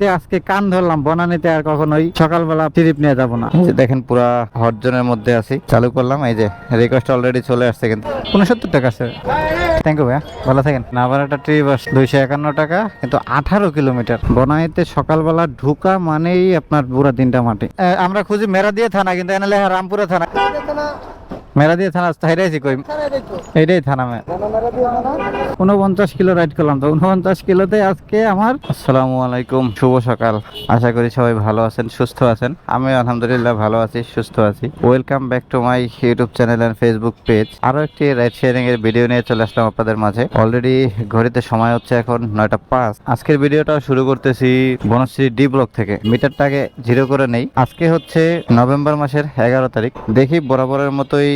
আজকে কান ধরলাম বনানিতে আর কখনোই সকালবেলা ট্রিপ নিয়ে যাব না। দেখেন পুরা হট জোনের মধ্যে আছি। চালু করলাম এই যে রিকোয়েস্ট অলরেডি চলে আসছে কিন্তু। উনসত্তর টাকা স্যার থ্যাংক ইউ ভাইয়া। ভালো থাকেন। আবার একটা ট্রিপ আসছে দুইশো একান্ন টাকা কিন্তু আঠারো কিলোমিটার। বনাইতে সকালবেলা ঢুকা মানেই আপনার পুরা দিনটা মাটি। আমরা খুঁজি মেরা দিয়ে থানা কিন্তু এনে লেখা রামপুরা থানা। মেরাদিয়া থানা হাইরাইছি কই? এইটাই থানা উনপঞ্চাশ কিলো রাইড করলাম তো। উনপঞ্চাশ কিলোতে আজকে আমার আসসালামু আলাইকুম, শুভ সকাল। আশা করি সবাই ভালো আছেন, সুস্থ আছেন। আমি আলহামদুলিল্লাহ ভালো আছি, সুস্থ আছি। Welcome back to my YouTube channel and Facebook page আরও একটি রাইড শেয়ারিং এর ভিডিও নিয়ে চলে আসলাম আপনাদের মাঝে। অলরেডি ঘড়িতে সময় হচ্ছে এখন নয়টা পাঁচ। আজকের ভিডিওটা শুরু করতেছি বনশ্রী ডি ব্লক থেকে। মিটারটাকে জিরো করে নেই। আজকে হচ্ছে নভেম্বর মাসের এগারো তারিখ। দেখি বরাবরের মতোই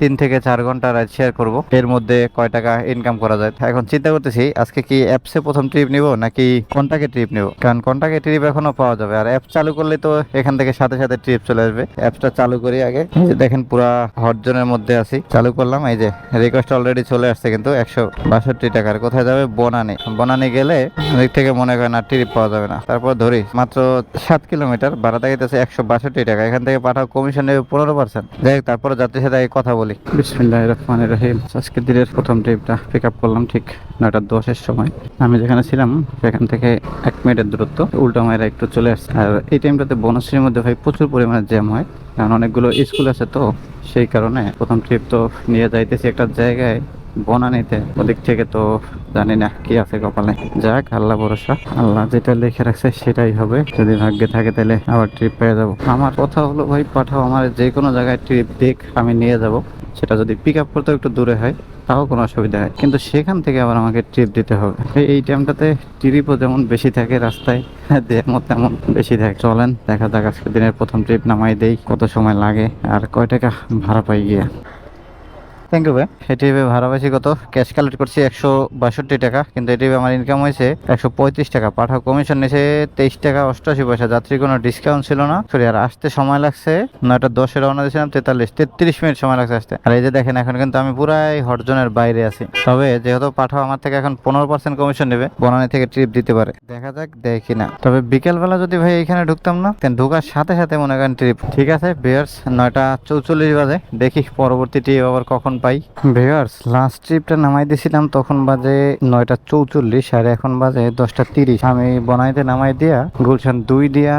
তিন থেকে চার ঘণ্টা রাইড শেয়ার করব। এর মধ্যে কয় টাকা ইনকাম করা যায়? এখন চিন্তা করতেছি, আজকে কি অ্যাপসে প্রথম ট্রিপ নিব, নাকি কন্টাকে ট্রিপ নিব? কারণ কন্টাকে ট্রিপ এখনও পাওয়া যাবে। আর অ্যাপ চালু করলে তো এখান থেকে সাথে সাথে ট্রিপ চলে আসবে। অ্যাপসটা চালু করি আগে। দেখেন, পুরা হট জোনের মধ্যে আছি। চালু করলাম, এই যে রিকোয়েস্ট অলরেডি চলে আসছে কিন্তু একশো বাষট্টি টাকার। কোথায় যাবে? বনানি। বনানি গেলে দিক থেকে মনে করেন আর ট্রিপ পাওয়া যাবে না। তারপর ধরি, মাত্র সাত কিলোমিটার ভাড়া দেখাইতেছে একশো বাষট্টি টাকা। এখান থেকে পাঠাও কমিশন নেবে পনেরো পার্সেন্ট যাই তারপরে যাত্রীর সাথে কথা বলি। বিসমিল্লাহ রহমানের রহিম। আজকের দিনের প্রথম ট্রিপটা পিক আপ করলাম ঠিক নয়টা দশের সময়। আমি যেখানে ছিলাম, সেখান থেকে এক মিনিটের দূরত্ব। উল্টা মায়েরা একটু চলে আসছে। আর এই টাইমটাতে বনশ্রীর মধ্যে ভাই প্রচুর পরিমাণে জ্যাম হয়। কারণ অনেকগুলো স্কুল আছে তো, সেই কারণে প্রথম ট্রিপ তো নিয়ে যাইতেছি একটা জায়গায়, বনানিতে। ওদিক থেকে তো জানি না কি আছে কপালে। যাক, আল্লাহ ভরসা। আল্লাহ যেটা লিখে রাখছে সেটাই হবে। যদি ভাগ্যে থাকে তাহলে আবার ট্রিপ পেয়ে যাব। আমার কথা হলো ভাই, পাঠাও, আমার যে কোনো জায়গায় ট্রিপ দেখ, আমি নিয়ে যাব। সেটা যদি পিক আপ করতে একটু দূরে হয়, তাও কোনো অসুবিধা হয় কিন্তু সেখান থেকে আবার আমাকে ট্রিপ দিতে হবে। এই- টাইমটাতে ট্রিপও যেমন বেশি থাকে রাস্তায় দেহমও তেমন বেশি থাকে। চলেন, দেখা যাক আজকে দিনের প্রথম ট্রিপ নামাই দেই, কত সময় লাগে আর কয় টাকা ভাড়া পাই গিয়া। থ্যাংক ইউ ভাই। এটি ভাড়া বেশি কত ক্যাশ কালেক্ট করছি একশো বাষট্টি টাকা, কিন্তু এটি আমার ইনকাম হয়েছে একশো পঁয়ত্রিশ টাকা। পাঠাও কমিশন নিয়েছে তেইশ টাকা অষ্টআশি পয়সা। যাত্রী কোনো ডিসকাউন্ট ছিল না। সরি আর আসতে সময় লাগছে নয়টা দশে রওনা দিয়েছিলাম, তেতাল্লিশ, তেত্রিশ মিনিট সময় লাগছে আসতে। আর এই যে দেখেন, এখন কিন্তু আমি পুরাই হরজনের বাইরে আছি। তবে যেহেতু পাঠাও আমার থেকে এখন পনেরো পার্সেন্ট কমিশন নেবে, বনানি থেকে ট্রিপ দিতে পারে। দেখা যাক দেয় কিনা তবে বিকেলবেলা যদি ভাই এখানে ঢুকতাম না ঢোকার সাথে সাথে মনে করেন ট্রিপ ঠিক আছে বিয়ার্স নয়টা চৌচল্লিশ বাজে। দেখি পরবর্তী ট্রিপ আবার কখন পাই। ভিউয়ার্স লাস্ট ট্রিপটা নামাই দিয়েছিলাম তখন বাজে নয়টা চৌচল্লিশ, আর এখন বাজে দশটা তিরিশ। আমি বনাইতে নামাই দিয়া গুলশান দুই দিয়া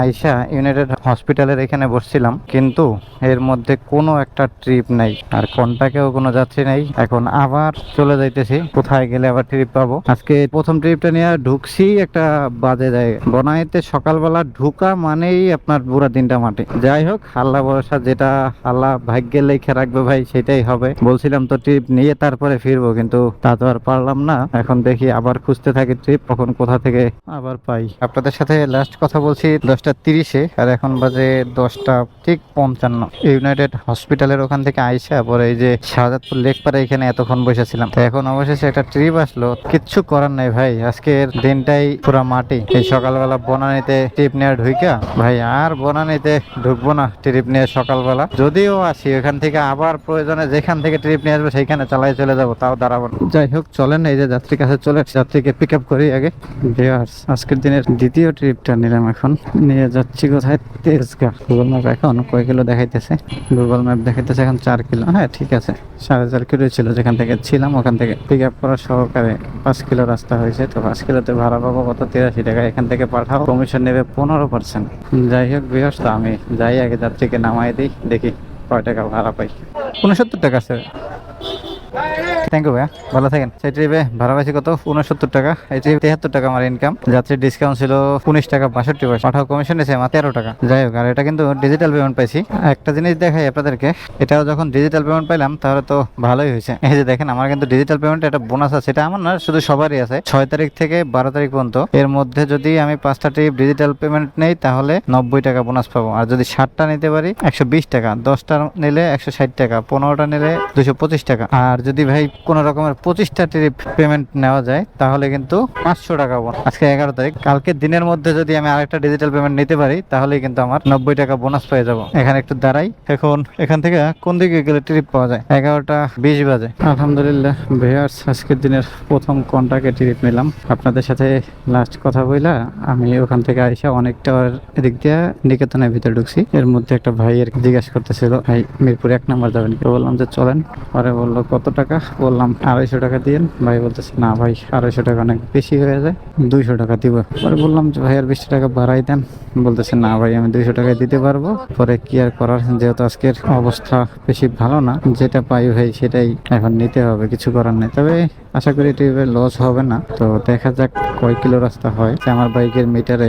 আয়সা ইউনাইটেড হসপিটালের এখানে বসছিলাম, কিন্তু এর মধ্যে কোনো একটা ট্রিপ নাই। আর কন্টাকেও কোনো যাত্রী নাই। এখন আবার চলে যাইতেছি। কোথায় গেলে আবার ট্রিপ পাবো? আজকে প্রথম ট্রিপটা নিয়ে ঢুকছি একটা বাজে জায়গা বনাইতে সকালবেলা ঢুকা মানেই আপনার পুরা দিনটা মাটি। যাই হোক, আল্লাহ ভরসা, যেটা আল্লাহ ভাগ্যে লেখে রাখবে ভাই, সেটাই হবে। বলছিলাম তো ট্রিপ নিয়ে তারপরে ফিরবো, কিন্তু তা তো আর পারলাম না। এখন দেখি আবার খুঁজতে থাকি ট্রিপ, কখন কোথা থেকে আবার পাই। আপনাদের সাথে লাস্ট কথা বলছি। দশটা তিরিশে, আর এখন বাজে দশটা ঠিক পঞ্চান্ন। ইউনাইটেড হসপিটালের ওখান থেকে আইসা পরে এই যে শাহজাদপুর লেক পারে এখানে এতক্ষণ বসেছিলাম। তো এখন অবশেষে একটা ট্রিপ আসলো। কিচ্ছু করার নাই ভাই। আজকের দিনটাই পুরা মাটি। এই সকালবেলা বনানিতে ট্রিপ নেওয়া ঢুইকা। ভাই, আর বনানিতে ঢুকবো না ট্রিপ নিয়ে সকালবেলা। যদিও আসি, ওখান থেকে আবার প্রয়োজনে যেখান থেকে ট্রিপ নিয়ে আসব, সেইখানে চালাই চলে যাব, তাও দাঁড়াবো। যাই হোক, চলেন, এই যে যাত্রীর কাছে চলে। যাত্রীকে পিক আপ করি আগে। আজকের দিনের দ্বিতীয় ট্রিপটা নিলাম এখন। নিয়ে যাচ্ছি কোথায়? তেজগা গুগল ম্যাপ এখন কয় কিলো দেখাইতেছে? গুগল ম্যাপ দেখাইতেছে এখন চার কিলো। হ্যাঁ ঠিক আছে। সাড়ে চার কিলো ছিল, যেখান থেকে ছিলাম ওখান থেকে পিক আপ করার সহকারে পাঁচ কিলো রাস্তা হয়েছে। তো পাঁচ কিলোতে ভাড়া পাবো কত? তিরাশি টাকা। এখান থেকে পাঠাও কমিশন নেবে পনেরো পার্সেন্ট যাই হোক বিহস আমি যাই, আগে যাত্রীকে নামাই দিই, দেখি কয় টাকা ভাড়া পাই। উনসত্তর টাকা স্যার থ্যাংক ইউ ভাইয়া। ভালো থাকেন। সেই ট্রিপে ভাড়া পাইছি কত? উনসত্তর টাকা। এই ট্রিপ তেহাত্তর টাকা আমার ইনকাম যাত্রীর ডিসকাউন্ট ছিল উনিশ টাকা বাষট্টি পয়সা। পাঠাও কমিশন এসে আমার তেরো টাকা। যাই হোক, আর এটা কিন্তু ডিজিটাল পেমেন্ট পাইছি। একটা জিনিস দেখাই আপনাদেরকে। এটাও যখন ডিজিটাল পেমেন্ট পাইলাম, তাহলে তো ভালোই হয়েছে। এই যে দেখেন, আমার কিন্তু ডিজিটাল পেমেন্ট একটা বোনাস আছে। এটা আমার না, শুধু সবারই আছে। ছয় তারিখ থেকে বারো তারিখ পর্যন্ত। এর মধ্যে যদি আমি পাঁচটা ট্রিপ ডিজিটাল পেমেন্ট নেই, তাহলে নব্বই টাকা বোনাস পাবো। আর যদি ষাটটা নিতে পারি, একশো বিশ টাকা। দশটা নিলে একশো ষাট টাকা। পনেরোটা নিলে দুশো পঁচিশ টাকা। আর যদি ভাই কোন রকমের পঁচিশটা ট্রিপ পেমেন্ট নেওয়া যায়, তাহলে কিন্তু পাঁচশো টাকা বোনাস। আজকে এগারো তারিখ কালকে দিনের মধ্যে যদি আমি আরেকটা ডিজিটাল পেমেন্ট নিতে পারি তাহলে কিন্তু আমার নব্বই টাকা বোনাস পেয়ে যাব। এখানে একটু দাঁড়াই। এখন এখান থেকে কোন দিকে গেলে ট্রিপ পাওয়া যায়? এগারোটা বিশ বাজে। আলহামদুলিল্লাহ ভিয়ার্স আজকের দিনের প্রথম কন্টাকে ট্রিপ নিলাম। আপনাদের সাথে লাস্ট কথা বইলা, আমি ওখান থেকে আইসা অনেকটা এদিক দিয়ে নিকেতনের ভিতরে ঢুকছি। এর মধ্যে একটা ভাইয়ের জিজ্ঞাসা করতেছিল, ভাই, মিরপুর এক নাম্বার যাবেন বললাম যে, চলেন। পরে বলল, কত টাকা? বললাম, আড়াইশো টাকা দিয়েন। ভাই বলতেছে, না ভাই, আড়াইশো টাকা অনেক বেশি হয়ে যায়, দুইশো টাকা দিব। পরে বললাম যে ভাই, আর বিশ টাকা বাড়াই দেন। বলতেছে, না ভাই, আমি দুইশো টাকায় দিতে পারব। পরে কি আর করার, যেহেতু আজকের অবস্থা বেশি ভালো না, যেটা পাই ভাই, সেটাই এখন নিতে হবে, কিছু করার নেই। তবে আশা করি ট্রিপে লস হবে না। তো দেখা যাক কয় কিলো রাস্তা হয়। তো আমার বাইকের মিটারে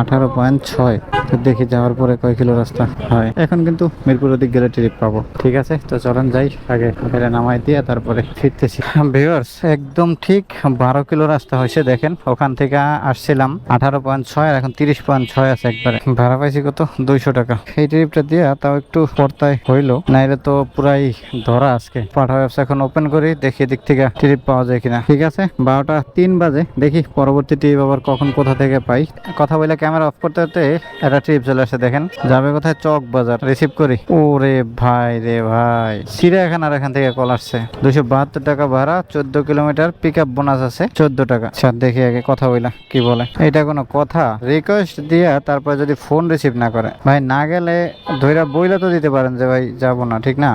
আঠারো পয়েন্ট ছয়, তো দেখি যাওয়ার পরে কয় কিলো রাস্তা হয়। এখন কিন্তু মিরপুর দিক গেলে ট্রিপ পাবো। ঠিক আছে? তো চলেন যাই, আগে ফেরে নামাই দিয়ে তারপরে ফিরতেছি। ভিউয়ার্স একদম ঠিক বারো কিলো রাস্তা হয়েছে, দেখেন, ওখান থেকে আসছিলাম আঠারো পয়েন্ট ছয় এখন তিরিশ পয়েন্ট ছয় আছে একবারে। ভাড়া পাইছি কত? দুইশো টাকা। এই ট্রিপটা দিয়া তাও একটু পর্তায় হইল, নাইলে তো পুরাই ধরা আজকে। পাঠা ব্যবসা এখন ওপেন করি, দেখি দিক থেকে ট্রিপ পাওয়া যায় কিনা। ঠিক আছে, বারোটা তিন বাজে, দেখি পরবর্তী ট্রিপ আবার কখন কোথা থেকে পাই। কথা বলে ক্যামেরা অফ করতে করতে একটা ট্রিপ চলে আসে, দেখেন। যাবে কোথায়? চক বাজার রিসিভ করি। ওরে ভাই রে ভাই, চিড়িয়াখানার এখান থেকে কল আসছে। দুশো বাহাত্তর টাকা ভাড়া, চোদ্দ কিলোমিটার পিক আপ বোনাস আছে, চোদ্দ টাকা। আচ্ছা দেখি আগে কথা বইলা কি বলে? এটা কোনো কথা? রিকোয়েস্ট দিয়া তারপর যদি ফোন রিসিভ না করে। ভাই, না গেলে ধৈরা বইলা তো দিতে পারেন যে, ভাই, যাব না ঠিক না?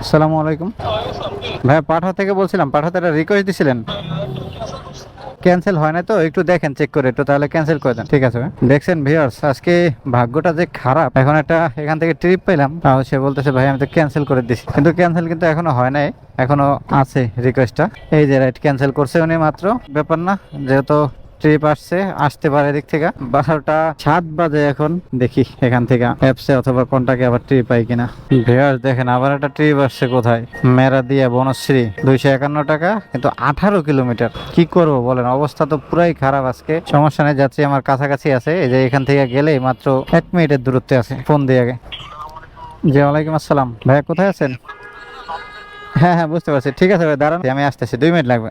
আসসালামু আলাইকুম। ভাই পাঠা থেকে বলছিলাম, পাঠাতে একটা রিকোয়েস্ট দিছিলেন। ক্যান্সেল হয় না তো? একটু দেখেন চেক করে একটু, তাহলে ক্যান্সেল করে দেন। ঠিক আছে। দেখছেন ভিউয়ার্স আজকে ভাগ্যটা যে খারাপ। এখন একটা, এখান থেকে ট্রিপ পেলাম। তাও সে বলতেছে, ভাই, আমি তো ক্যান্সেল করে দিছি। কিন্তু ক্যান্সেল কিন্তু এখনও হয় নাই। এখনও আছে রিকোয়েস্টটা এই যে রাইট ক্যান্সেল করছে উনি মাত্র। ব্যাপার না, যেহেতু ট্রিপ আসছে, আসতে পারে এদিক থেকে। বারোটা সাত বাজে এখন, দেখি এখান থেকে অ্যাপসে অথবা কোনটাকে আবার ট্রিপ পাই কিনা। ভিউয়ার্স দেখেন, আবার একটা ট্রিপ আসছে কোথায়? মেরা দিয়া বনশ্রী, দুইশো একান্ন টাকা, কিন্তু আঠারো কিলোমিটার। কি করব বলেন? অবস্থা তো পুরাই খারাপ আজকে। সমস্যা নেই যাচ্ছি আমার কাছাকাছি আছে। এই যে এখান থেকে গেলে মাত্র এক মিনিটের দূরত্বে আছে ফোন দিয়ে আগে। জি, ওয়ালাইকুম আসসালাম। ভাইয়া কোথায় আছেন? হ্যাঁ হ্যাঁ বুঝতে পারছি। ঠিক আছে ভাই, দাঁড়ান। আমি আসতেছি, দুই মিনিট লাগবে।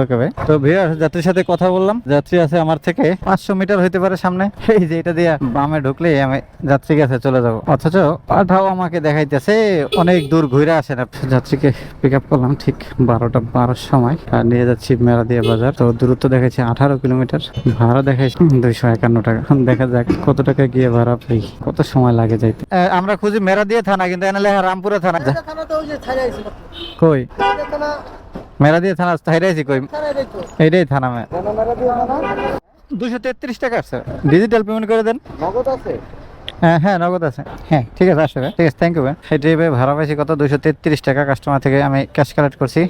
ওকে ভাই। তো ভিউয়ার যাত্রীর সাথে কথা বললাম। যাত্রী আছে আমার থেকে পাঁচশো মিটার হইতে পারে সামনে। এই যে এটা দিয়ে বামে ঢুকলেই আমি যাত্রী কাছে চলে যাব। অথচ পাঠাও আমাকে দেখাইতেছে অনেক দূর ঘুরে আসেন যাত্রীকে পিক আপ করলাম ঠিক বারোটা বারোর সময়। আর নিয়ে যাচ্ছি মেরাদিয়া বাজার। তো দূরত্ব দেখাচ্ছি আঠারো কিলোমিটার। ভাড়া দেখাইছি দুইশো একান্ন টাকা। দেখা যাক কত টাকা গিয়ে ভাড়া পাই। কত সময় লাগে যাইতে। আমরা খুঁজি মেরাদিয়া থানা কিন্তু এনে লেখা রামপুরা থানা। থানা তো ওই যে ছাড়াই ছিল কই? মেরাদিয়া থানা হাইরাইছি কই? এইটাই থানা মে দুশো তেত্রিশ টাকা আছে। ডিজিটাল পেমেন্ট করে দেন। নগদ আছে? হ্যাঁ হ্যাঁ নগদ আছে। হ্যাঁ ঠিক আছে আসবে। ঠিক আছে থ্যাংক ইউ ভাই। সেই ট্রিপে ভাড়া পাইছি কত? দুশো তেত্রিশ টাকা কাস্টমার থেকে আমি ক্যাশ কালেক্ট করছি।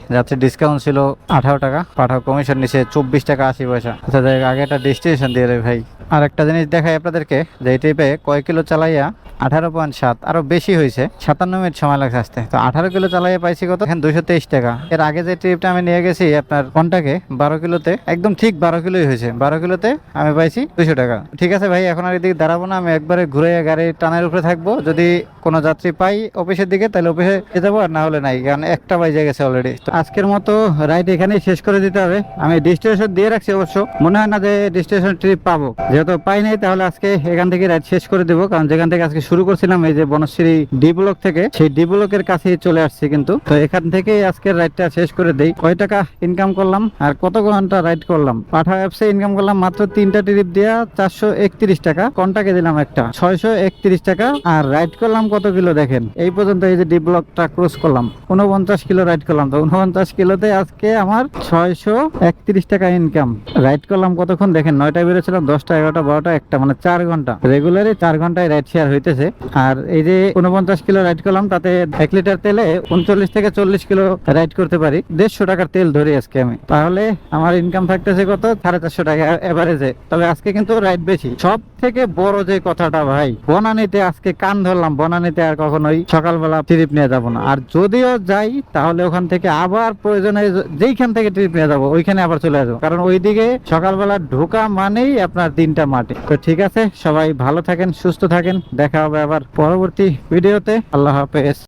ডিসকাউন্ট ছিল আঠারো টাকা। পাঠাও কমিশন নিচে চব্বিশ টাকা আশি পয়সা। আচ্ছা যাই হোক, আগে একটা ডেস্টিনেশন দিয়ে ভাই। আর একটা জিনিস দেখাই আপনাদেরকে যে এই ট্রিপে কয় কিলো চালাইয়া আঠারো পয়েন্ট সাত আরও বেশি হয়েছে সাতান্ন মিনিট সময় লাগছে আসতে। তো আঠারো কিলো চালাইয়া পাইছি কত? এখন দুশো তেইশ টাকা। এর আগে যে ট্রিপটা আমি নিয়ে গেছি আপনার কন্টাকে? বারো কিলোতে। একদম ঠিক বারো কিলোই হয়েছে। বারো কিলোতে আমি পাইছি দুশো টাকা। ঠিক আছে ভাই এখন আর এদিকে দাঁড়াবো না আমি একবারে ঘুরে গাড়ি টানের উপরে থাকব। যদি কোনো যাত্রী পাই অফিসের দিকে, তাহলে অফিসে যেতে যাব আর না হলে নাই, কারণ একটা বাজে গেছে অলরেডি তো আজকের মতো রাইড এখানেই শেষ করে দিতে হবে। আমি ডেস্টিনেশন দিয়ে রাখছি অবশ্য। মনে হয় না যে ডেস্টিনেশন ট্রিপ পাবো। যেহেতু পাই নাই, তাহলে আজকে এখান থেকে রাইড শেষ করে দেবো, কারণ যেখান থেকে আজকে শুরু করছিলাম, এই যে বনশ্রী ডি ব্লক থেকে, সেই ডি ব্লকের কাছেই চলে আসছি কিন্তু। তো এখান থেকে আজকের রাইডটা শেষ করে দেই। কয় টাকা ইনকাম করলাম আর কত ঘণ্টা রাইড করলাম? পাঠা অ্যাপসে ইনকাম করলাম মাত্র তিনটা ট্রিপ দিয়া চারশো একত্রিশ টাকা। কন্টাকে দিলাম একটা। ছয়শো একত্রিশ টাকা। আর রাইড করলাম কত কিলো দেখেন? এই পর্যন্ত এই যে ডি ব্লকটা ক্রস করলাম উনপঞ্চাশ কিলো রাইড করলাম। তো উনপঞ্চাশ কিলোতে আজকে আমার ছয়শো একত্রিশ টাকা ইনকাম রাইড করলাম কতক্ষণ দেখেন বেরোছিলাম দশটা, এগারোটা, বারোটা, একটা মানে চার ঘণ্টা। রেগুলারই চার ঘন্টায় রাইড শেয়ার হইতেছে। আর এই যে উনপঞ্চাশ কিলো রাইড করলাম, তাতে এক লিটার তেলে উনচল্লিশ থেকে চল্লিশ কিলো রাইড করতে পারি। দেড়শো টাকার তেল ধরি আজকে আমি। তাহলে আমার ইনকাম থাকতেছে কত? সাড়ে চারশো টাকা এভারেজে তবে আজকে কিন্তু রাইড বেশি। সব থেকে বড় যে কথাটা ভাই বনানীতে আজকে কান ধরলাম, বনানীতে আর কখনোই সকালবেলা ট্রিপ নিয়ে যাব না। আর যদিও যাই, তাহলে ওখান থেকে আবার প্রয়োজনে যেইখান থেকে ট্রিপ নিয়ে যাব, ওইখানে আবার চলে আসব। কারণ ওইদিকে সকালবেলা ঢোকা মানেই আপনার দিনটা মাটি তো ঠিক আছে, সবাই ভালো থাকেন, সুস্থ থাকেন। দেখা হবে আবার পরবর্তী ভিডিওতে আল্লাহ হাফেজ।